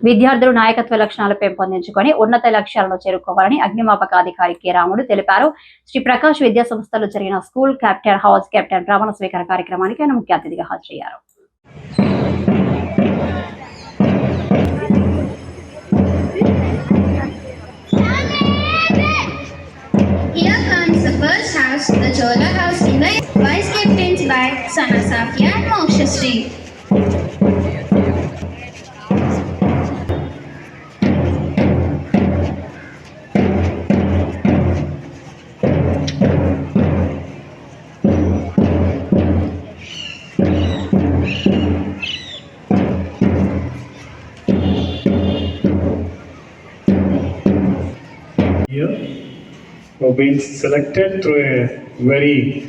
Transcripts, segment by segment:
విద్యార్థులు నాయకత్వ లక్షణాలు పెంపొందించుకొని ఉన్నత లక్ష్యాలను చేరుకోవాలని అగ్నిమాపక అధికారి కె రాముడు తెలిపారు శ్రీ ప్రకాష్ విద్యా సంస్థలో జరిగిన స్కూల్ కెప్టెన్ హౌస్ కెప్టెన్ ప్రమాణ స్వీకార కార్యక్రమానికి ఆయన ముఖ్య అతిథిగా హాజరయ్యారు the the Chola house in the vice captains by Sana Safia and Moksha Sri. Who have been selected through a very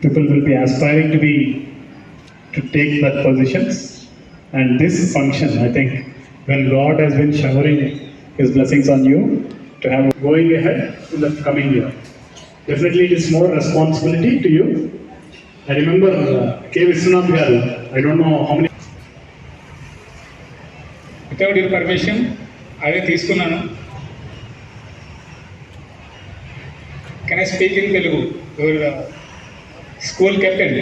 people will be aspiring to be to take that positions. And this function i think when god has been showering his blessings on you to have going ahead in the coming year definitely it is more responsibility to you I remember K Viswanath గారు I don't know how many without your permission అదే తీసుకున్నాను. Can I speak in Telugu school captain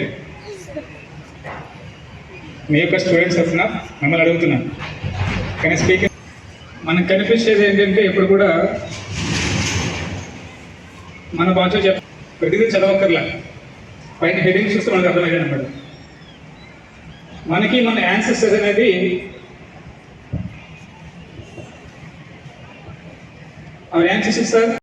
మీ యొక్క students వస్తున్నా మిమ్మల్ని అడుగుతున్నాను can I speak మనకు కనిపించేది ఏంటంటే ఇప్పుడు కూడా మన భాష చెప్ ప్రతిదీ చదవక్కర్లా. పైన హెడింగ్స్ చూస్తే మనకు అర్థమైంది అనమాట. మనకి మన యాన్సెస్టర్స్ అనేది ఆ ancestors సార్